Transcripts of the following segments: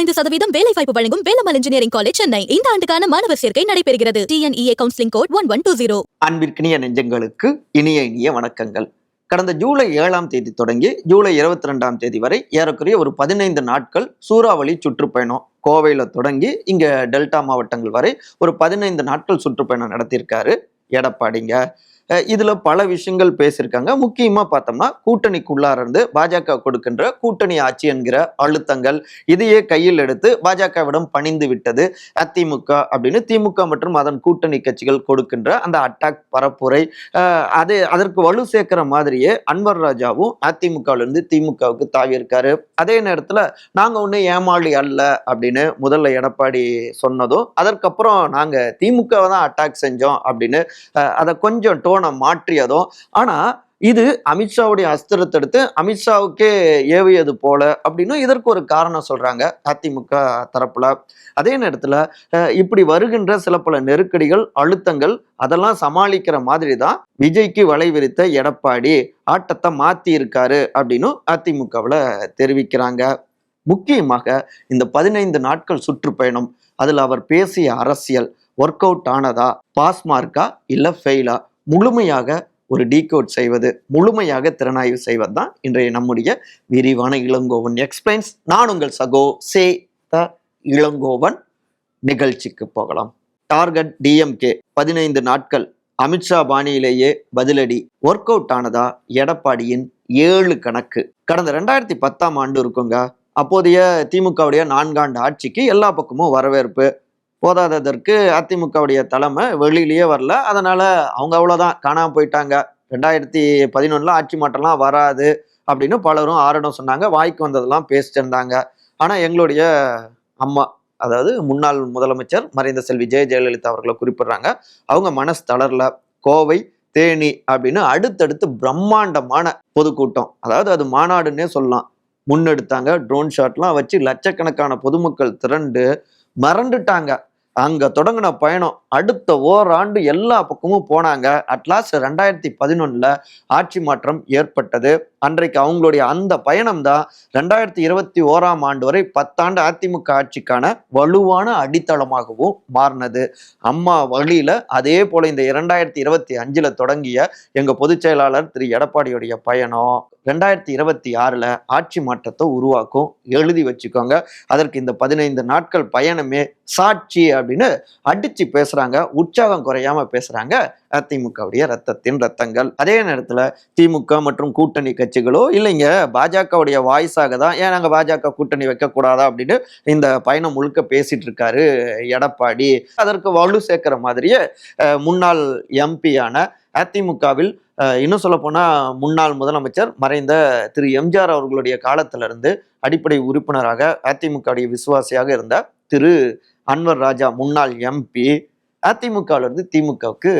ஐந்து சதவீதம் வேலை வாய்ப்பு வழங்கும் வேலம்மாள் இன்ஜினியரிங் காலேஜ் சென்னை. இந்த ஆண்டுக்கான மாணவர் சேர்க்கை நடைபெறுகிறது. TNEA counselling code one one two zero அன்பிற்கினிய நெஞ்சங்களுக்கு இனிய இனிய வணக்கங்கள். கடந்த ஜூலை ஏழாம் தேதி தொடங்கி ஜூலை இருபத்தி ரெண்டாம் தேதி வரை ஏறக்குறைய ஒரு பதினைந்து நாட்கள் சூறாவளி சுற்றுப்பயணம் கோவையில் தொடங்கி இங்கே டெல்டா மாவட்டங்கள் வரை ஒரு பதினைந்து நாட்கள் சுற்றுப்பயணம் நடத்தியிருக்காரு எடப்பாடிங்க. இதுல பல விஷயங்கள் பேசியிருக்காங்க. முக்கியமா பார்த்தோம்னா கூட்டணிக்குள்ளார இருந்து பாஜக கொடுக்கின்ற கூட்டணி ஆட்சி என்கிற அழுத்தங்கள் இதையே கையில் எடுத்து பாஜகவிடம் பணிந்து விட்டது அதிமுக அப்படின்னு திமுக மற்றும் அதன் கூட்டணி கட்சிகள் கொடுக்கின்ற அந்த அட்டாக் பரப்புரை அதே அதற்கு வலு சேர்க்கிற மாதிரியே அன்வர் ராஜாவும் அதிமுகவிலிருந்து திமுகவுக்கு தாவியிருக்காரு. அதே நேரத்துல நாங்க ஒண்ணு ஏமாளி அல்ல அப்படின்னு முதல்ல எடப்பாடி சொன்னதும் அதற்கப்புறம் நாங்க திமுகவை தான் அட்டாக் செஞ்சோம் அப்படின்னு அதை கொஞ்சம் டோனை மாற்றியதும் ஆனா இது அமித்ஷாவுடைய அஸ்திரத்தை எடுத்து அமித்ஷாவுக்கே ஏவியது போல அப்படின்னு இதற்கு ஒரு காரணம் சொல்றாங்க அதிமுக தரப்புல. அதே நேரத்துல இப்படி வருகின்ற சில பல நெருக்கடிகள் அழுத்தங்கள் அதெல்லாம் சமாளிக்கிற மாதிரி தான் விஜய்க்கு வலை விரித்த எடப்பாடி ஆட்டத்தை மாத்தி இருக்காரு அப்படின்னு அதிமுகவில் தெரிவிக்கிறாங்க. முக்கியமாக இந்த பதினைந்து நாட்கள் சுற்றுப்பயணம் அதில் அவர் பேசிய அரசியல் ஒர்க் அவுட் ஆனதா பாஸ் மார்க்கா இல்லை ஃபெயிலா முழுமையாக ஒரு டீகோட் செய்வது முழுமையாக திறனாய்வு செய்வது தான் இன்றைய நம்முடைய விரிவான இளங்கோவன் எக்ஸ்பிளைன்ஸ் நான் உங்கள் சகோ சே த இளங்கோவன். நிகழ்ச்சிக்கு போகலாம். டார்கெட் டிஎம்கே பதினைந்து நாட்கள். அமித்ஷா பாணியிலேயே பதிலடி. Work out ஆனதா? எடப்பாடியின் ஏழு கணக்கு. கடந்த ரெண்டாயிரத்தி பத்தாம் ஆண்டு இருக்குங்க. அப்போதைய திமுகவுடைய நான்காண்டு ஆட்சிக்கு எல்லா பக்கமும் வரவேற்பு. போதாததற்கு அதிமுகவுடைய தலைமை வெளியிலேயே வரல. அதனால அவங்க அவ்வளோதான் காணாமல் போயிட்டாங்க. ரெண்டாயிரத்தி பதினொன்றில் ஆட்சி மாற்றம்லாம் வராது அப்படின்னு பலரும் ஆரடம் சொன்னாங்க. வாய்க்கு வந்ததெல்லாம் பேசிட்டு இருந்தாங்க. ஆனால் எங்களுடைய அம்மா அதாவது முன்னாள் முதலமைச்சர் மறைந்த செல்வி ஜெய ஜெயலலிதா அவர்களை குறிப்பிடுறாங்க. அவங்க மனசு தளரல. கோவை தேனி அப்படின்னு அடுத்தடுத்து பிரம்மாண்டமான பொதுக்கூட்டம். அதாவது அது மாநாடுன்னே சொல்லலாம். முன்னெடுத்தாங்க. ட்ரோன் ஷாட்லாம் வச்சு லட்சக்கணக்கான பொதுமக்கள் திரண்டு மறந்துட்டாங்க. அங்கே தொடங்கின பயணம் அடுத்த ஓராண்டு எல்லா பக்கமும் போனாங்க. அட்லாஸ்ட் ரெண்டாயிரத்தி பதினொன்னில் ஆட்சி மாற்றம் ஏற்பட்டது. அன்றைக்கு அவங்களுடைய அந்த பயணம் தான் ரெண்டாயிரத்தி இருபத்தி ஓராம் ஆண்டு வரை பத்தாண்டு அதிமுக ஆட்சிக்கான வலுவான அடித்தளமாகவும் மாறினது. அம்மா வழியில அதே போல இந்த இரண்டாயிரத்தி இருபத்தி அஞ்சுல தொடங்கிய எங்க பொதுச் செயலாளர் திரு. எடப்பாடியுடைய பயணம் ரெண்டாயிரத்தி இருபத்தி ஆறுல ஆட்சி மாற்றத்தை உருவாக்கும். எழுதி வச்சுக்கோங்க. அதற்கு இந்த பதினைந்து நாட்கள் பயணமே சாட்சி அப்படின்னு அடிச்சு பேசுறாங்க. உற்சாகம் குறையாம பேசுறாங்க அதிமுகவுடைய ரத்தத்தின் ரத்தங்கள். அதே நேரத்துல திமுக மற்றும் கூட்டணி கட்சிகளோ இல்லைங்க பாஜகவுடைய வாய்ஸாக தான் ஏன் நாங்கள் பாஜக கூட்டணி வைக்கக்கூடாதா அப்படின்னு இந்த பயணம் முழுக்க பேசிட்டு இருக்காரு எடப்பாடி. அதற்கு வலு சேர்க்கிற மாதிரியே முன்னாள் எம்பியான அதிமுகவில் இன்னும் சொல்ல முன்னாள் முதலமைச்சர் மறைந்த திரு. எம்ஜிஆர் அவர்களுடைய காலத்திலிருந்து அடிப்படை உறுப்பினராக அதிமுகவுடைய விசுவாசியாக இருந்த திரு. அன்வர் ராஜா முன்னாள் எம்பி அதிமுகவில் இருந்து திமுகவுக்கு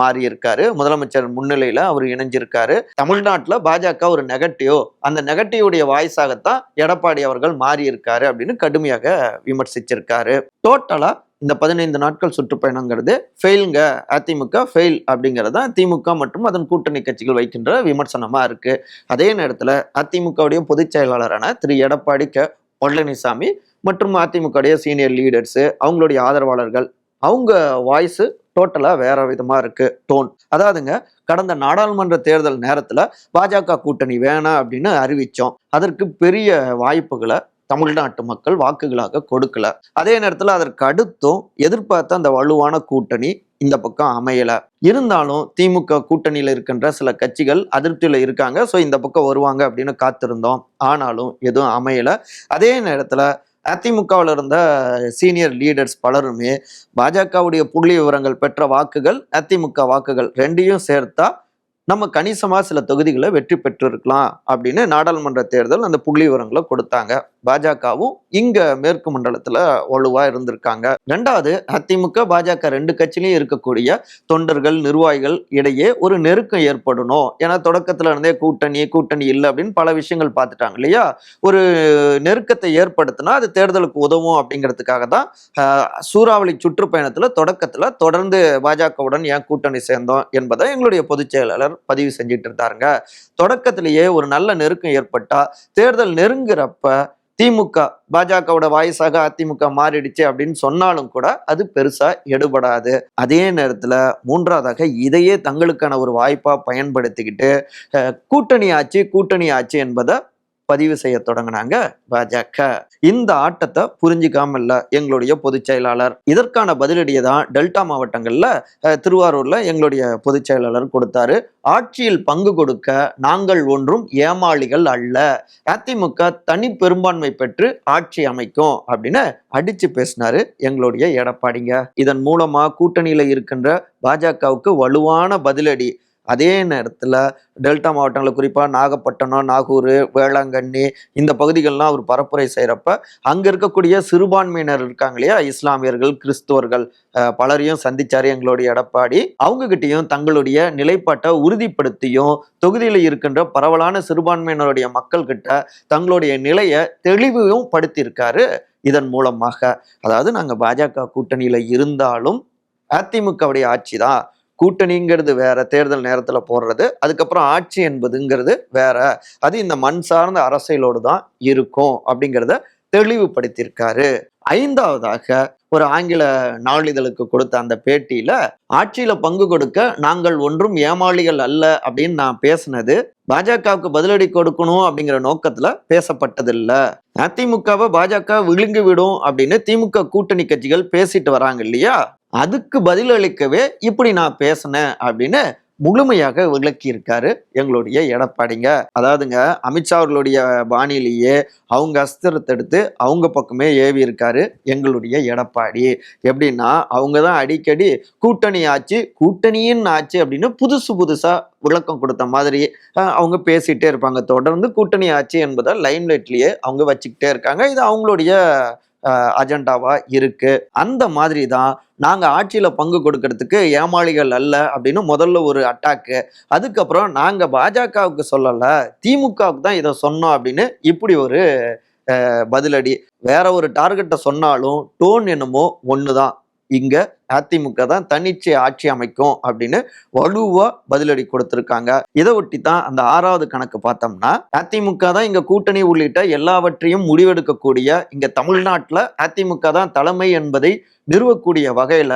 மாறி இருக்காரு முதலமைச்சர் முன்னிலையில அவர் இணைஞ்சிருக்காரு. தமிழ்நாட்டில் பாஜக ஒரு நெகட்டிவ். அந்த நெகட்டிவுடைய வாய்ஸாகத்தான் எடப்பாடி அவர்கள் மாறி இருக்காரு அப்படின்னு கடுமையாக விமர்சிச்சிருக்காரு. டோட்டலா இந்த பதினைந்து நாட்கள் சுற்றுப்பயணங்கிறது ஃபெயிலுங்க அதிமுக ஃபெயில் அப்படிங்கிறது தான் திமுக மற்றும் அதன் கூட்டணி கட்சிகள் வைக்கின்ற விமர்சனமாக இருக்குது அதே நேரத்தில் அதிமுகவுடைய பொதுச் செயலாளரான திரு. எடப்பாடி க. பழனிசாமி மற்றும் அதிமுகவுடைய சீனியர் லீடர்ஸு அவங்களுடைய ஆதரவாளர்கள் அவங்க வாய்ஸு டோட்டலாக வேற விதமாக இருக்கு டோன் அதாவதுங்க கடந்த நாடாளுமன்ற தேர்தல் நேரத்தில் பாஜக கூட்டணி வேணாம் அப்படின்னு அறிவித்தோம் அதற்கு பெரிய வாய்ப்புகளை தமிழ்நாட்டு மக்கள் வாக்குகளாக கொடுக்கல. அதே நேரத்தில் அதற்கு அடுத்தும் எதிர்பார்த்த அந்த வலுவான கூட்டணி இந்த பக்கம் அமையல. இருந்தாலும் திமுக கூட்டணியில் இருக்கின்ற சில கட்சிகள் அதிருப்தியில் இருக்காங்க. ஸோ இந்த பக்கம் வருவாங்க அப்படின்னு காத்திருந்தோம். ஆனாலும் எதுவும் அமையல. அதே நேரத்தில் அதிமுகவில் இருந்த சீனியர் லீடர்ஸ் பலருமே பாஜகவுடைய புள்ளி விவரங்கள் பெற்ற வாக்குகள் அதிமுக வாக்குகள் ரெண்டையும் சேர்த்தா நம்ம கணிசமாக சில தொகுதிகளை வெற்றி பெற்றிருக்கலாம் அப்படின்னு நாடாளுமன்ற தேர்தல் அந்த புள்ளி விவரங்களை கொடுத்தாங்க. பாஜகவும் இங்க மேற்கு மண்டலத்துல வலுவா இருந்திருக்காங்க. ரெண்டாவது அதிமுக பாஜக ரெண்டு கட்சியிலையும் இருக்கக்கூடிய தொண்டர்கள் நிர்வாகிகள் இடையே ஒரு நெருக்கம் ஏற்படணும். ஏன்னா தொடக்கத்துல இருந்தே கூட்டணி கூட்டணி இல்லை அப்படின்னு பல விஷயங்கள் பார்த்துட்டாங்க இல்லையா? ஒரு நெருக்கத்தை ஏற்படுத்தினா அது தேர்தலுக்கு உதவும் அப்படிங்கிறதுக்காக தான் சூறாவளி சுற்றுப்பயணத்துல தொடக்கத்துல தொடர்ந்து பாஜகவுடன் ஏன் கூட்டணி சேர்ந்தோம் என்பதை எங்களுடைய பொதுச் செயலாளர் பதிவு செஞ்சுட்டு இருந்தாருங்க தொடக்கத்திலேயே ஒரு நல்ல நெருக்கம் ஏற்பட்டா தேர்தல் நெருங்குறப்ப திமுக பாஜகவோட வாய்ஸாக அதிமுக மாறிடுச்சு அப்படின்னு சொன்னாலும் கூட அது பெருசா எடுபடாது. அதே நேரத்துல மூன்றாவதாக இதையே தங்களுக்கான ஒரு வாய்ப்பா பயன்படுத்திக்கிட்டு கூட்டணி ஆட்சி கூட்டணி ஆட்சி என்பதை பதிவு செய்ய தொடங்கினாங்க பாஜக. இந்த ஆட்டத்தை புரிஞ்சுக்காம இல்ல எங்களுடைய பொதுச் செயலாளர். இதற்கான பதிலடியை தான் டெல்டா மாவட்டங்கள்ல திருவாரூர்ல எங்களுடைய பொதுச் செயலாளர் கொடுத்தாரு. ஆட்சியில் பங்கு கொடுக்க நாங்கள் ஒன்றும் ஏமாளிகள் அல்ல. அதிமுக தனி பெரும்பான்மை பெற்று ஆட்சி அமைக்கும் அப்படின்னு அடிச்சு பேசினாரு எங்களுடைய எடப்பாடிங்க. இதன் மூலமா கூட்டணியில இருக்கின்ற பாஜகவுக்கு வலுவான பதிலடி அதே நேரத்தில் டெல்டா மாவட்டங்களில் குறிப்பாக நாகப்பட்டினம் நாகூர் வேளாங்கண்ணி இந்த பகுதிகள்லாம் அவர் பரப்புரை செய்கிறப்ப அங்கே இருக்கக்கூடிய சிறுபான்மையினர் இருக்காங்க இல்லையா? இஸ்லாமியர்கள் கிறிஸ்துவர்கள் பலரையும் சந்திச்சார் எங்களுடைய எடப்பாடி. அவங்க தங்களுடைய நிலைப்பாட்டை உறுதிப்படுத்தியும் தொகுதியில் இருக்கின்ற பரவலான சிறுபான்மையினருடைய மக்கள்கிட்ட தங்களுடைய நிலையை தெளிவையும் படுத்தியிருக்காரு. இதன் மூலமாக அதாவது நாங்கள் பாஜக கூட்டணியில் இருந்தாலும் அதிமுகவுடைய ஆட்சி தான் கூட்டணிங்கிறது வேற தேர்தல் நேரத்தில் போடுறது அதுக்கப்புறம் ஆட்சி என்பதுங்கிறது வேற. அது இந்த மண் சார்ந்த அரசியலோடு தான் இருக்கும் அப்படிங்கிறத தெளிவுபடுத்தியிருக்காரு. ஐந்தாவதாக ஒரு ஆங்கில நாளிதழுக்கு கொடுத்த அந்த பேட்டியில ஆட்சியில பங்கு கொடுக்க நாங்கள் ஒன்றும் ஏமாளிகள் அல்ல அப்படின்னு நான் பேசினது பாஜகவுக்கு பதிலடி கொடுக்கணும் அப்படிங்கிற நோக்கத்துல பேசப்பட்டதில்ல. அதிமுகவை பாஜக விழுங்கி விடும் அப்படின்னு திமுக கூட்டணி கட்சிகள் பேசிட்டு வராங்க இல்லையா? அதுக்கு பதிலளிக்கவே இப்படி நான் பேசினேன் அப்படின்னு முழுமையாக விளக்கியிருக்காரு எங்களுடைய எடப்பாடிங்க. அதாவதுங்க அமித்ஷா அவர்களுடைய பாணியிலேயே அவங்க அஸ்திரத்தை எடுத்து அவங்க பக்கமே ஏவி இருக்காரு எங்களுடைய எடப்பாடி. எப்படின்னா அவங்க தான் அடிக்கடி கூட்டணி ஆச்சு கூட்டணியின் ஆச்சு அப்படின்னு புதுசு புதுசாக விளக்கம் கொடுத்த மாதிரி அவங்க பேசிகிட்டே இருப்பாங்க. தொடர்ந்து கூட்டணி ஆச்சு என்பதை லைம்லைட்லயே அவங்க வச்சுக்கிட்டே இருக்காங்க. இது அவங்களுடைய அஹ், அஜெண்டாவா இருக்கு. அந்த மாதிரி தான் நாங்க ஆட்சியில பங்கு கொடுக்கறதுக்கு ஏமாளிகள் அல்ல அப்படின்னு முதல்ல ஒரு அட்டாக்கு அதுக்கப்புறம் நாங்க பாஜகவுக்கு சொல்லல திமுகவுக்கு தான் இதை சொன்னோம் அப்படின்னு இப்படி ஒரு பதிலடி. வேற ஒரு டார்கெட்டை சொன்னாலும் டோன் என்னமோ ஒன்று தான் இங்க அதிமுக தான் தன்னிச்சை ஆட்சி அமைக்கும் அப்படின்னு வலுவா பதிலடி கொடுத்திருக்காங்க. இதை ஒட்டி தான் அந்த ஆறாவது கணக்கு பார்த்தோம்னா அதிமுக தான் இங்க கூட்டணி உள்ளிட்ட எல்லாவற்றையும் முடிவெடுக்கக்கூடிய இங்க தமிழ்நாட்டில் அதிமுக தான் தலைமை என்பதை நிறுவக்கூடிய வகையில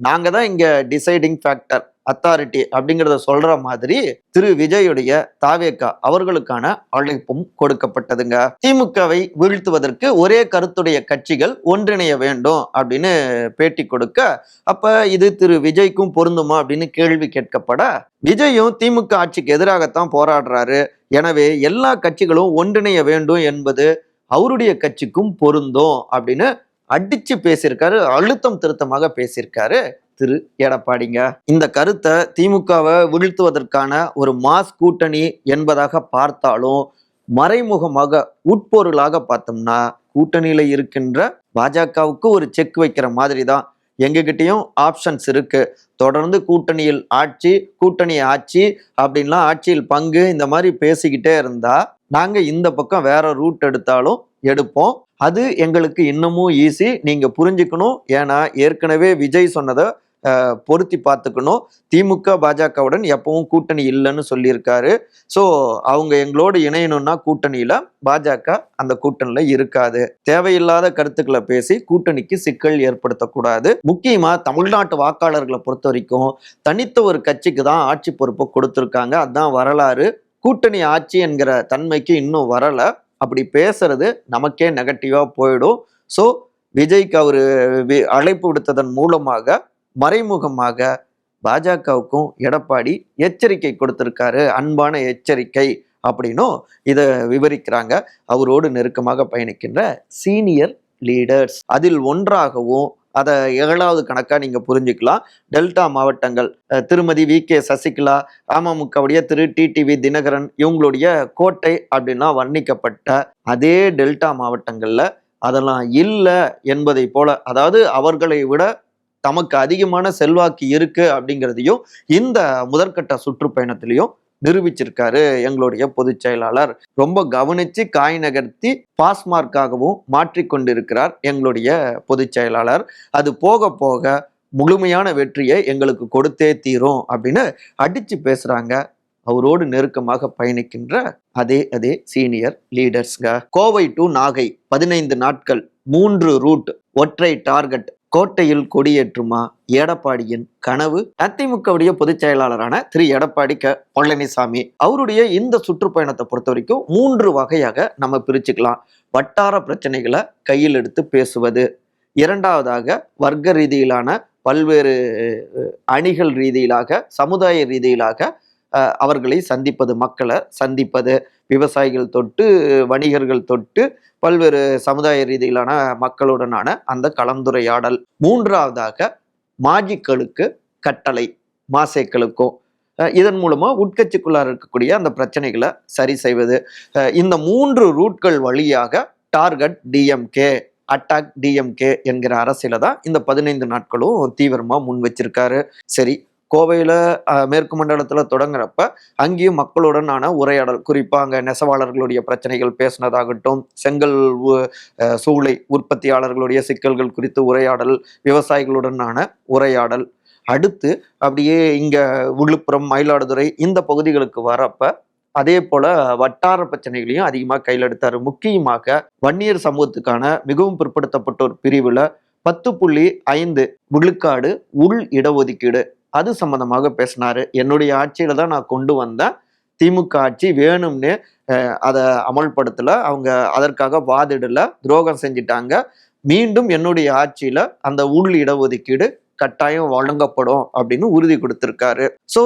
நாங்க தான் இங்க டிசைடிங் ஃபேக்டர் அத்தாரிட்டி அப்படிங்கிறத சொல்ற மாதிரி திரு விஜயுடைய தாவேக்கா அவர்களுக்கான அழைப்பும் கொடுக்கப்பட்டதுங்க. திமுகவை வீழ்த்துவதற்கு ஒரே கருத்துடைய கட்சிகள் ஒன்றிணைய வேண்டும் அப்படின்னு பேட்டி கொடுக்க அப்ப இது திரு விஜய்க்கும் பொருந்துமா அப்படின்னு கேள்வி கேட்கப்பட விஜயும் திமுக ஆட்சிக்கு எதிராகத்தான் போராடுறாரு. எனவே எல்லா கட்சிகளும் ஒன்றிணைய வேண்டும் என்பது அவருடைய கட்சிக்கும் பொருந்தும் அப்படின்னு அடிச்சு பேசியிருக்காரு அழுத்தம் திருத்தமாக பேசியிருக்காரு திரு எடப்பாடிங்க. இந்த கருத்தை திமுகவை வீழ்த்துவதற்கான ஒரு மாஸ் கூட்டணி என்பதாக பார்த்தாலும் மறைமுகமாக உட்பொருளாக பார்த்தோம்னா கூட்டணியில இருக்கின்ற பாஜகவுக்கு ஒரு செக் வைக்கிற மாதிரி தான் எங்ககிட்டயும் ஆப்ஷன்ஸ் இருக்கு. தொடர்ந்து கூட்டணியில் ஆட்சி கூட்டணி ஆட்சி அப்படின்லாம் ஆட்சியில் பங்கு இந்த மாதிரி பேசிக்கிட்டே இருந்தா நாங்கள் இந்த பக்கம் வேற ரூட் எடுத்தாலும் எடுப்போம். அது எங்களுக்கு இன்னமும் ஈஸி நீங்கள் புரிஞ்சுக்கணும். ஏன்னா ஏற்கனவே விஜய் சொன்னதை பொருத்தி பார்த்துக்கணும். திமுக பாஜகவுடன் எப்பவும் கூட்டணி இல்லைன்னு சொல்லியிருக்காரு. ஸோ அவங்க எங்களோடு இணையணும்னா கூட்டணியில் பாஜக அந்த கூட்டணியில் இருக்காது. தேவையில்லாத கருத்துக்களை பேசி கூட்டணிக்கு சிக்கல் ஏற்படுத்தக்கூடாது. முக்கியமாக தமிழ்நாட்டு வாக்காளர்களை பொறுத்த வரைக்கும் தனித்த ஒரு கட்சிக்கு தான் ஆட்சி பொறுப்பை கொடுத்துருக்காங்க. அதுதான் வரலாறு. கூட்டணி ஆட்சி என்கிற தன்மைக்கு இன்னும் வரலை. அப்படி பேசுறது நமக்கே நெகட்டிவாக போயிடும். ஸோ விஜய்க்கு அவர் அழைப்பு விடுத்ததன் மூலமாக மறைமுகமாக பாஜகவுக்கும் எடப்பாடி எச்சரிக்கை கொடுத்துருக்காரு. அன்பான எச்சரிக்கை அப்படின்னும் இதை விவரிக்கிறாங்க. அவரோடு நெருக்கமாக பயணிக்கின்ற சீனியர் லீடர்ஸ் அதில் ஒன்றாகவும் அதை ஏழாவது கணக்காக நீங்கள் புரிஞ்சுக்கலாம். டெல்டா மாவட்டங்கள் திருமதி வி. கே. சசிகலா அமமுகவுடைய திரு. டிடிவி தினகரன் இவங்களுடைய கோட்டை அப்படின்னா வர்ணிக்கப்பட்ட அதே டெல்டா மாவட்டங்களில் அதெல்லாம் இல்லை என்பதை போல அதாவது அவர்களை விட தமக்கு அதிகமான செல்வாக்கு இருக்கு அப்படிங்கிறதையும் இந்த முதற்கட்ட சுற்றுப்பயணத்திலையும் நிரூபிச்சிருக்காரு எங்களுடைய பொதுச் செயலாளர். ரொம்ப கவனிச்சு காய் நகர்த்தி பாஸ் மார்க்காகவும் மாற்றிக்கொண்டிருக்கிறார் எங்களுடைய பொதுச் செயலாளர். அது போக போக முழுமையான வெற்றியை எங்களுக்கு கொடுத்தே தீரும் அப்படின்னு அடிச்சு பேசுறாங்க. அவரோடு நெருக்கமாக பயணிக்கின்ற அதே அதே சீனியர் லீடர்ஸ்ங்க. கோவை டு நாகை பதினைந்து நாட்கள் மூன்று ரூட் ஒற்றை டார்கெட். கோட்டையில் கொடியேற்றுமா எடப்பாடியின் கனவு? அதிமுகவுடைய பொதுச் செயலாளரான திரு. எடப்பாடி க. பழனிசாமி அவருடைய இந்த சுற்றுப்பயணத்தை பொறுத்த வரைக்கும் மூன்று வகையாக நம்ம பிரிச்சுக்கலாம். வட்டார பிரச்சனைகளை கையில் எடுத்து பேசுவது. இரண்டாவதாக வர்க்க ரீதியிலான பல்வேறு அணிகள் ரீதியிலாக சமுதாய ரீதியிலாக அவர்களை சந்திப்பது மக்களை சந்திப்பது விவசாயிகள் தொட்டு வணிகர்கள் தொட்டு பல்வேறு சமுதாய ரீதியிலான மக்களுடனான அந்த கலந்துரையாடல். மூன்றாவதாக மாஜிக்களுக்கு கட்டளை மாசேக்களுக்கும் இதன் மூலமா உட்கட்சிக்குள்ளார் இருக்கக்கூடிய அந்த பிரச்சனைகளை சரி செய்வது. இந்த மூன்று ரூட்கள் வழியாக டார்கெட் டிஎம்கே அட்டாக் டிஎம்கே என்கிற அரசியல தான் இந்த பதினைந்து நாட்களும் தீவிரமா முன் வச்சிருக்காரு. சரி கோவையில் மேற்கு மண்டலத்தில் தொடங்குறப்ப அங்கேயும் மக்களுடனான உரையாடல் குறிப்பாக அங்கே நெசவாளர்களுடைய பிரச்சனைகள் பேசினதாகட்டும் செங்கல் சூளை உற்பத்தியாளர்களுடைய சிக்கல்கள் குறித்து உரையாடல் விவசாயிகளுடனான உரையாடல். அடுத்து அப்படியே இங்கே விழுப்புரம் மயிலாடுதுறை இந்த பகுதிகளுக்கு வரப்ப அதே போல வட்டார பிரச்சனைகளையும் அதிகமாக கையில் எடுத்தார். முக்கியமாக வன்னியர் சமூகத்துக்கான மிகவும் பிற்படுத்தப்பட்டோர் பிரிவில் பத்து புள்ளி ஐந்து விழுக்காடு உள் இடஒதுக்கீடு அது சம்மந்தமாக பேசினார். என்னுடைய ஆட்சியில் தான் நான் கொண்டு வந்தேன் திமுக ஆட்சி வேணும்னு அதை அமல்படுத்தலை. அவங்க அதற்காக வாதிடலை துரோகம் செஞ்சிட்டாங்க. மீண்டும் என்னுடைய ஆட்சியில் அந்த உள் இடஒதுக்கீடு கட்டாயம் வழங்கப்படும் அப்படின்னு உறுதி கொடுத்திருக்காரு. ஸோ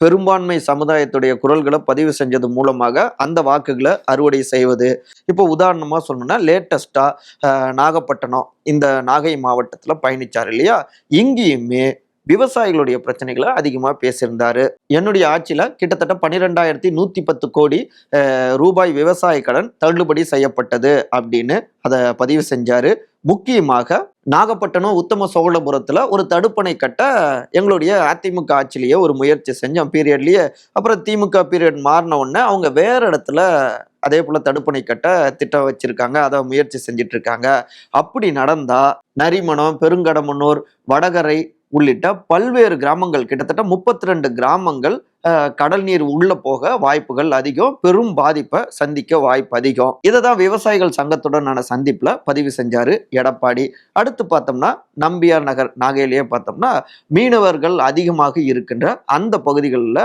பெரும்பான்மை சமுதாயத்துடைய குரல்களை பதிவு செஞ்சது மூலமாக அந்த வாக்குகளை அறுவடை செய்வது. இப்போ உதாரணமாக சொல்லணும்னா லேட்டஸ்ட்டாக நாகப்பட்டினம் இந்த நாகை மாவட்டத்தில் பயணித்தார் இல்லையா? இங்கேயுமே விவசாயிகளுடைய பிரச்சனைகளை அதிகமாக பேசியிருந்தாரு. என்னுடைய ஆட்சியில் கிட்டத்தட்ட பன்னிரெண்டாயிரத்தி நூற்றி பத்து கோடி ரூபாய் விவசாய கடன் தள்ளுபடி செய்யப்பட்டது அப்படின்னு அதை பதிவு செஞ்சார். முக்கியமாக நாகப்பட்டினம் உத்தம சோழபுரத்தில் ஒரு தடுப்பணை கட்ட எங்களுடைய அதிமுக ஆட்சியிலேயே ஒரு முயற்சி செஞ்சோம். பீரியட்லேயே அப்புறம் திமுக பீரியட் மாறின உடனே அவங்க வேற இடத்துல அதே போல் தடுப்பணை கட்ட திட்டம் வச்சுருக்காங்க. அதை முயற்சி செஞ்சிட்ருக்காங்க அப்படி நடந்தால் நரிமணம் பெருங்கடமனூர் வடகரை உள்ளிட்ட பல்வேறு கிராமங்கள் கிட்டத்தட்ட முப்பத்தி ரெண்டு கிராமங்கள் கடல் நீர் உள்ள போக வாய்ப்புகள் அதிகம். பெரும் பாதிப்பை சந்திக்க வாய்ப்பு அதிகம். இதை தான் விவசாயிகள் சங்கத்துடனான சந்திப்பில் பதிவு செஞ்சாரு எடப்பாடி. அடுத்து பார்த்தோம்னா நம்பியார் நகர் நாகையிலேயே பார்த்தோம்னா மீனவர்கள் அதிகமாக இருக்கின்ற அந்த பகுதிகளில்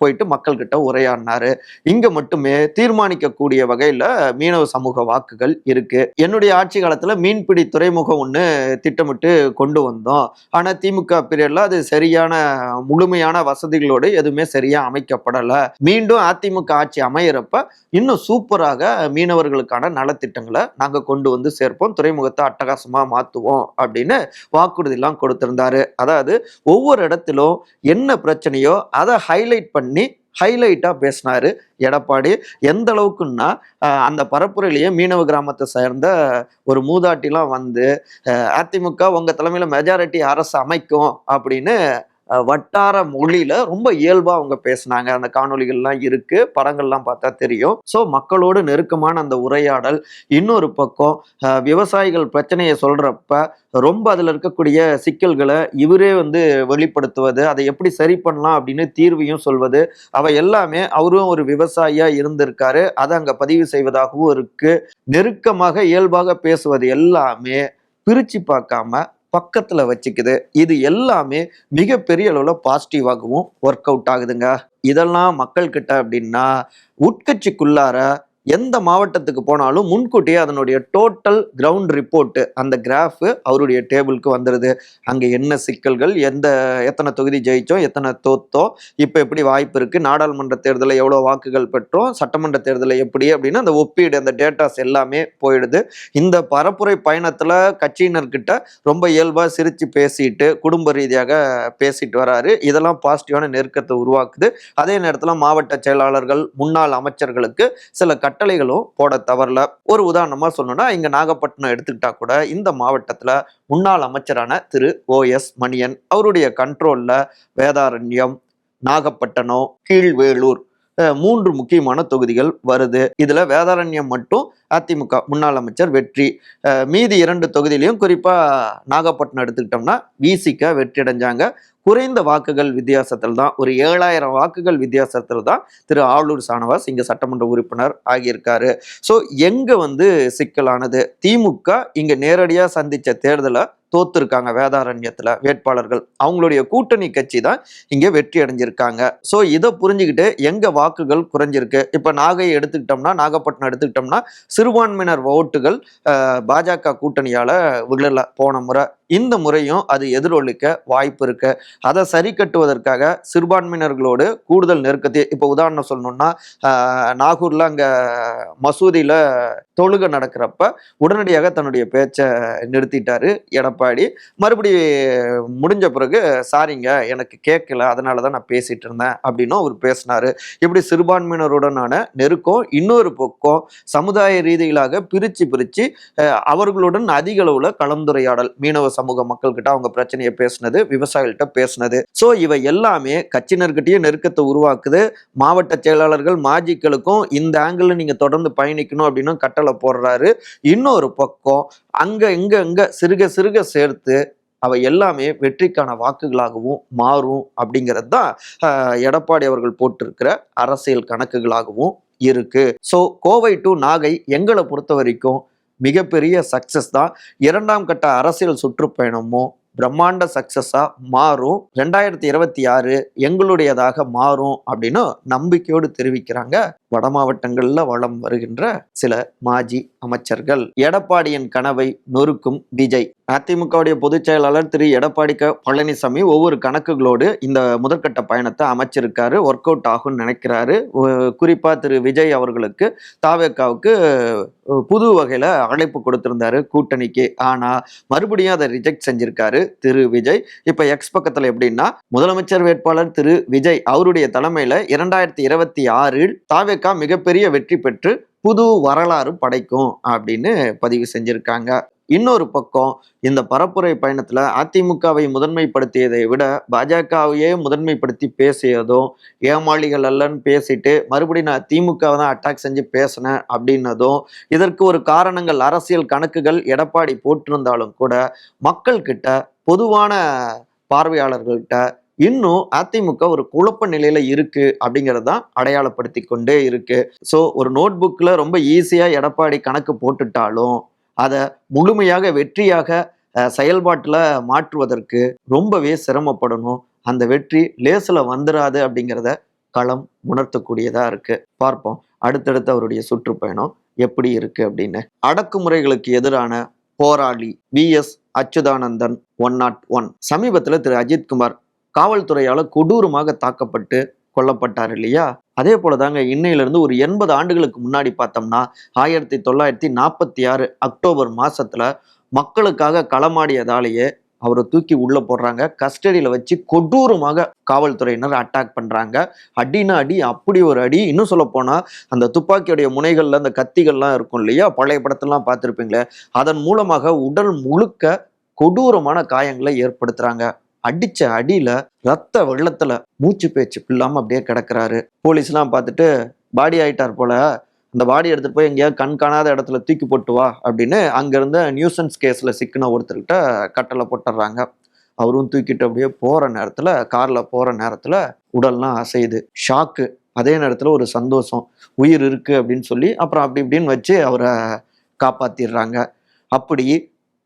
போயிட்டு மக்கள்கிட்ட உரையாடினாரு. இங்க மட்டுமே தீர்மானிக்கக்கூடிய வகையில மீனவ சமூக வாக்குகள் இருக்கு. என்னுடைய ஆட்சி காலத்துல மீன்பிடி துறைமுகம் ஒன்று திட்டமிட்டு கொண்டு வந்தோம். ஆனா திமுக பீரியட்ல அது சரியான முழுமையான வசதிகளோடு எதுவுமே சரியா அமைக்கப்படல. மீண்டும் அதிமுக ஆட்சி அமையிறப்ப இன்னும் சூப்பராக மீனவர்களுக்கான நலத்திட்டங்களை நாங்க கொண்டு வந்து சேர்ப்போம். துறைமுகத்தை அட்டகாசமா மாத்துவோம் அப்படின்னு வாக்குறுதிலாம் கொடுத்திருந்தாரு. அதாவது ஒவ்வொரு இடத்திலும் என்ன பிரச்சனையோ அதை ஹைலைட் பண்ணி ஹைலைட்டாக பேசினாரு எடப்பாடி. எந்த அளவுக்குன்னா அந்த பரப்புரையிலேயே மீனவ கிராமத்தை சேர்ந்த ஒரு மூதாட்டிலாம் வந்து அதிமுக உங்கள் தலைமையில் மெஜாரிட்டி அரசு அமைக்கும் அப்படின்னு வட்டார மொழியில ரொம்ப இயல்பா அவங்க பேசினாங்க. அந்த காணொளிகள்லாம் இருக்கு. படங்கள்லாம் பார்த்தா தெரியும். ஸோ மக்களோடு நெருக்கமான அந்த உரையாடல் இன்னொரு பக்கம் விவசாயிகள் பிரச்சனையை சொல்றப்ப ரொம்ப அதில் இருக்கக்கூடிய சிக்கல்களை இவரே வந்து வெளிப்படுத்துவது அதை எப்படி சரி பண்ணலாம் அப்படின்னு தீர்வையும் சொல்வது அவை எல்லாமே அவரும் ஒரு விவசாயியா இருந்திருக்காரு. அதை அங்க பதிவு செய்வதாகவும் இருக்கு. நெருக்கமாக இயல்பாக பேசுவது எல்லாமே பிரிச்சு பார்க்காம பக்கத்துல வச்சுக்குது. இது எல்லாமே மிகப்பெரிய அளவுல பாசிட்டிவாகவும் ஒர்க் அவுட் ஆகுதுங்க. இதெல்லாம் மக்கள்கிட்ட அப்படின்னா உட்கட்சிக்குள்ளார எந்த மாவட்டத்துக்கு போனாலும் முன்கூட்டியே அதனுடைய டோட்டல் கிரவுண்ட் ரிப்போர்ட்டு அந்த கிராஃபு அவருடைய டேபிளுக்கு வந்துடுது அங்கே என்ன சிக்கல்கள் எந்த எத்தனை தொகுதி ஜெயிச்சோம் எத்தனை தோத்தோம் இப்போ எப்படி வாய்ப்பு இருக்குது நாடாளுமன்ற தேர்தலில் எவ்வளோ வாக்குகள் பெற்றோம் சட்டமன்ற தேர்தலில் எப்படி அப்படின்னு அந்த ஒப்பீடு அந்த டேட்டாஸ் எல்லாமே போயிடுது. இந்த பரப்புரை பயணத்தில் கட்சியினர்கிட்ட ரொம்ப இயல்பாக சிரித்து பேசிட்டு குடும்ப ரீதியாக பேசிட்டு வராரு. இதெல்லாம் பாசிட்டிவான நெருக்கத்தை உருவாக்குது. அதே நேரத்தில் மாவட்ட செயலாளர்கள் முன்னாள் அமைச்சர்களுக்கு சில கட்ட கட்டளைகளும் போட தவறல. ஒரு உதாரணமா சொல்லணும்னா இங்க நாகப்பட்டினம் எடுத்துக்கிட்டா கூட இந்த மாவட்டத்துல முன்னாள் அமைச்சரான திரு ஓ எஸ் மணியன் அவருடைய கண்ட்ரோல்ல வேதாரண்யம் நாகப்பட்டினம் கீழ்வேலூர் மூன்று முக்கியமான தொகுதிகள் வருது. இதுல வேதாரண்யம் மட்டும் அதிமுக முன்னாள் அமைச்சர் வெற்றி. மீதி இரண்டு தொகுதியிலையும் குறிப்பாக நாகப்பட்டினம் எடுத்துக்கிட்டோம்னா விசிக வெற்றி அடைஞ்சாங்க. குறைந்த வாக்குகள் வித்தியாசத்தில் தான் ஒரு ஏழாயிரம் வாக்குகள் வித்தியாசத்தில் தான் திரு ஆளூர் சானவாஸ் இங்கே சட்டமன்ற உறுப்பினர் ஆகியிருக்காரு. ஸோ எங்கே வந்து சிக்கலானது? திமுக இங்கே நேரடியாக சந்தித்த தேர்தலை தோத்துருக்காங்க வேதாரண்யத்தில் வேட்பாளர்கள். அவங்களுடைய கூட்டணி கட்சி தான் இங்கே வெற்றி அடைஞ்சிருக்காங்க. ஸோ இதை புரிஞ்சுக்கிட்டு எங்கே வாக்குகள் குறைஞ்சிருக்கு? இப்போ நாகை எடுத்துக்கிட்டோம்னா நாகப்பட்டினம் எடுத்துக்கிட்டோம்னா சிறுபான்மையினர் ஓட்டுகள் பாஜக கூட்டணியால் விழல போன முறை இந்த முறையும் அது எதிரொலிக்க வாய்ப்பு இருக்கு. அதை சரி கட்டுவதற்காக சிறுபான்மையினர்களோடு கூடுதல் நெருக்கத்தை இப்போ உதாரணம் சொல்லணும்னா நாகூர்ல அங்க மசூதியில தொழுகை நடக்கிறப்ப உடனடியாக தன்னுடைய பேச்சை நிறுத்திட்டாரு எடப்பாடி. மறுபடி முடிஞ்ச பிறகு சாரிங்க எனக்கு கேட்கல அதனால தான் நான் பேசிட்டு இருந்தேன் அப்படின்னும் அவர் பேசினாரு. இப்படி சிறுபான்மையினருடனான நெருக்கம் இன்னொரு பக்கம் சமுதாய ரீதியிலாக பிரித்து பிரித்து அவர்களுடன் அதிக அளவில் கலந்துரையாடல் மீனவ சமூக மக்கள்கிட்ட அவங்க பிரச்சனையை பேசினது விவசாயிகள்கிட்ட பேசினது. ஸோ இவை எல்லாமே கட்சியினர்கிட்டயும் நெருக்கத்தை உருவாக்குது. மாவட்ட செயலாளர்கள் மாஜிக்களுக்கும் இந்த ஆங்கிள் நீங்க தொடர்ந்து பயணிக்கணும் அப்படின்னு கட்டளை போடுறாரு. இன்னொரு பக்கம் அங்க இங்க இங்க சிறுக சிறுக சேர்த்து அவை எல்லாமே வெற்றிக்கான வாக்குகளாகவும் மாறும் அப்படிங்கிறது தான் எடப்பாடி அவர்கள் போட்டிருக்கிற அரசியல் கணக்குகளாகவும் இருக்கு. ஸோ கோவை டு நாகை எங்களை பொறுத்த வரைக்கும் மிகப்பெரிய சக்சஸ் தான். இரண்டாம் கட்ட அரசியல் சுற்றுப்பயணமும் பிரம்மாண்ட சக்சஸாக மாறும். ரெண்டாயிரத்தி இருபத்தி ஆறு எங்களுடையதாக மாறும் அப்படின்னு நம்பிக்கையோடு தெரிவிக்கிறாங்க. வட மாவட்டங்களில் வளம் வருகின்ற சில மாஜி அமைச்சர்கள். எடப்பாடியின் கனவை நொறுக்கும் விஜய். அதிமுகவுடைய பொதுச் செயலாளர் திரு. எடப்பாடி க. பழனிசாமி ஒவ்வொரு கணக்குகளோடு இந்த முதற்கட்ட பயணத்தை அமைச்சிருக்காரு. ஒர்க் அவுட் ஆகும்னு நினைக்கிறாரு. குறிப்பாக திரு. விஜய் அவர்களுக்கு தாவேக்காவுக்கு புது வகையில் அழைப்பு கொடுத்துருந்தாரு கூட்டணிக்கு. ஆனால் மறுபடியும் அதை ரிஜெக்ட் செஞ்சிருக்காரு திரு. விஜய். இப்போ எக்ஸ் பக்கத்தில் எப்படின்னா முதலமைச்சர் வேட்பாளர் திரு. விஜய் அவருடைய தலைமையில் இரண்டாயிரத்தி இருபத்தி ஆறில் தாவே தாவேக்கா மிகப்பெரிய வெற்றி பெற்று புது வரலாறு படைக்கும் அப்படின்னு பதிவு செஞ்சிருக்காங்க. இன்னொரு பக்கம் இந்த பரப்புரை பயணத்தில் அதிமுகவை முதன்மைப்படுத்தியதை விட பாஜகவையே முதன்மைப்படுத்தி பேசியதும் ஏமாளிகள் அல்லன்னு பேசிட்டு மறுபடியும் நான் திமுகவை தான் அட்டாக் செஞ்சு பேசினேன் அப்படின்னதும் இதற்கு ஒரு காரணங்கள் அரசியல் கணக்குகள் எடப்பாடி போட்டிருந்தாலும் கூட மக்கள்கிட்ட பொதுவான பார்வையாளர்கள்ட்ட இன்னும் அதிமுக ஒரு குழப்ப நிலையில இருக்கு அப்படிங்கிறது தான் அடையாளப்படுத்தி கொண்டே இருக்கு. ஸோ ஒரு நோட் புக்கில் ரொம்ப ஈஸியாக எடப்பாடி கணக்கு போட்டுட்டாலும் அதை முழுமையாக வெற்றியாக செயல்பாட்டில் மாற்றுவதற்கு ரொம்பவே சிரமப்படணும். அந்த வெற்றி லேசில் வந்துடாது அப்படிங்கிறத களம் உணர்த்தக்கூடியதாக இருக்கு. பார்ப்போம். அடுத்தடுத்த அவருடைய சுற்றுப்பயணம் எப்படி இருக்கு அப்படின்னு. அடக்குமுறைகளுக்கு எதிரான போராளி V S Achuthanandan one nought one சமீபத்தில் திரு அஜித்குமார் காவல்துறையால கொடூரமாக தாக்கப்பட்டு கொல்லப்பட்டார் இல்லையா? அதே போலதாங்க தாங்க இருந்து ஒரு எண்பது ஆண்டுகளுக்கு முன்னாடி பார்த்தோம்னா ஆயிரத்தி தொள்ளாயிரத்தி நாற்பத்தி ஆறு அக்டோபர் மாசத்துல மக்களுக்காக களமாடியதாலேயே அவரை தூக்கி உள்ள போடுறாங்க. கஸ்டடியில் வச்சு கொடூரமாக காவல்துறையினர் அட்டாக் பண்ணுறாங்க அடினா அடி அப்படி ஒரு அடி. இன்னும் சொல்ல அந்த துப்பாக்கியுடைய முனைகளில் அந்த கத்திகள்லாம் இருக்கும் இல்லையா? பழைய படத்தெல்லாம் பார்த்துருப்பீங்களே. அதன் மூலமாக உடல் முழுக்க கொடூரமான காயங்களை ஏற்படுத்துகிறாங்க அடிச்ச அடியில ரத்த வெள்ளத்துல மூச்சு பேச்சு இல்லாம அப்படியே கிடக்குறாரு. போலீஸ்லாம் பார்த்துட்டு பாடி ஆயிட்டார் போல. அந்த பாடி எடுத்துட்டு போய் எங்கேயாவது கண் காணாத இடத்துல தூக்கி போட்டு வா அப்படின்னு அங்கிருந்த நியூசன்ஸ் கேஸ்ல சிக்கின ஒருத்தர்கிட்ட கட்டளை போட்டுடுறாங்க அவரும் தூக்கிட்டு அப்படியே போற நேரத்துல கார்ல போற நேரத்துல உடல்லாம் அசையுது. ஷாக்கு அதே நேரத்துல ஒரு சந்தோஷம். உயிர் இருக்கு அப்படின்னு சொல்லி அப்புறம் அப்படி இப்படின்னு வச்சு அவரை காப்பாத்திடுறாங்க. அப்படி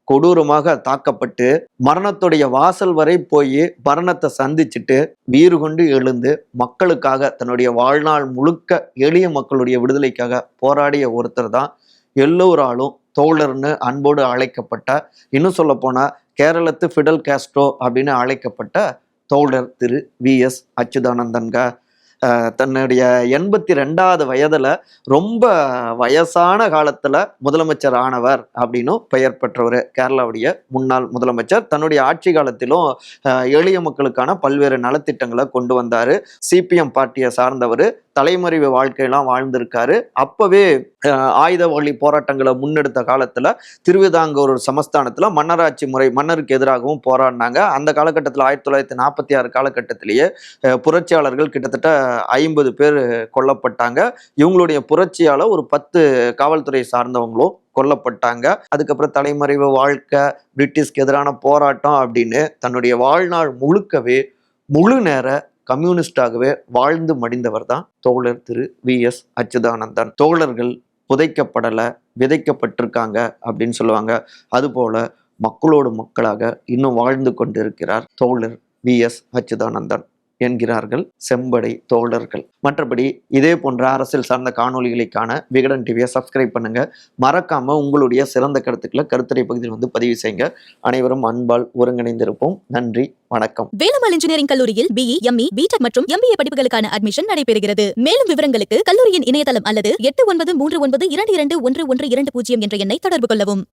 கொடூரமாக தாக்கப்பட்டு மரணத்துடைய வாசல் வரை போய் மரணத்தை சந்திச்சுட்டு வீறு கொண்டு எழுந்து மக்களுக்காக தன்னுடைய வாழ்நாள் முழுக்க எளிய மக்களுடைய விடுதலைக்காக போராடிய ஒருத்தர் தான் எல்லோராலும் தோழர்னு அன்போடு அழைக்கப்பட்ட இன்னும் சொல்ல போனால் கேரளத்து ஃபிடல் கேஸ்ட்ரோ அப்படின்னு அழைக்கப்பட்ட தோழர் திரு வி எஸ் அச்சுதானந்தன்க தன்னுடைய எண்பத்தி ரெண்டாவது வயதில் ரொம்ப வயசான காலத்தில் முதலமைச்சர் ஆனவர் அப்படின்னும் பெயர் பெற்றவர். கேரளாவுடைய முன்னாள் முதலமைச்சர். தன்னுடைய ஆட்சி காலத்திலும் எளிய மக்களுக்கான பல்வேறு நலத்திட்டங்களை கொண்டு வந்தார். சிபிஎம் பார்ட்டியை சார்ந்தவர். தலைமறைவு வாழ்க்கையெல்லாம் வாழ்ந்திருக்காரு. அப்பவே ஆயுத வழி போராட்டங்களை முன்னெடுத்த காலத்துல திருவிதாங்கூர் சமஸ்தானத்துல மன்னராட்சி முறை மன்னருக்கு எதிராகவும் போராடினாங்க. அந்த காலகட்டத்தில் ஆயிரத்தி தொள்ளாயிரத்தி நாற்பத்தி ஆறு காலகட்டத்திலேயே புரட்சியாளர்கள் கிட்டத்தட்ட ஐம்பது பேர் கொல்லப்பட்டாங்க. இவங்களுடைய புரட்சியால ஒரு பத்து காவல்துறை சார்ந்தவங்களும் கொல்லப்பட்டாங்க. அதுக்கப்புறம் தலைமறைவு வாழ்க்கை பிரிட்டிஷ்க்கு எதிரான போராட்டம் அப்படின்னு தன்னுடைய வாழ்நாள் முழுக்கவே முழு நேர கம்யூனிஸ்டாகவே வாழ்ந்து மடிந்தவர் தான் தோழர் திரு வி. எஸ். அச்சுதானந்தன். தோழர்கள் புதைக்கப்படலை விதைக்கப்பட்டிருக்காங்க அப்படின்னு சொல்லுவாங்க. அதுபோல மக்களோடு மக்களாக இன்னும் வாழ்ந்து கொண்டிருக்கிறார் தோழர் வி. எஸ். அச்சுதானந்தன். என்கிறார்கள் செம்படை தோழர்கள். மற்றபடி இதே போன்ற அரசியல் சார்ந்த காணொளிகளை காண விகடன் டிவியை சப்ஸ்கிரைப் பண்ணுங்க. மறக்காம உங்களுடைய சிறந்த கருத்துக்களை கருத்துரை பகுதியில் வந்து பதிவு செய்யுங்க. அனைவரும் அன்பால் ஒருங்கிணைந்திருப்போம். நன்றி வணக்கம். வேலம்மாள் இன்ஜினியரிங் கல்லூரியில் பிஇ எம்இ பிடெக் மற்றும் எம்பிஏ படிப்புகளுக்கான அட்மிஷன் நடைபெறுகிறது. மேலும் விவரங்களுக்கு கல்லூரியின் இணையதளம் அல்லது எட்டு ஒன்பது மூன்று ஒன்பது இரண்டு இரண்டு ஒன்று ஒன்று இரண்டு பூஜ்ஜியம் என்ற எண்ணை தொடர்பு கொள்ளவும்.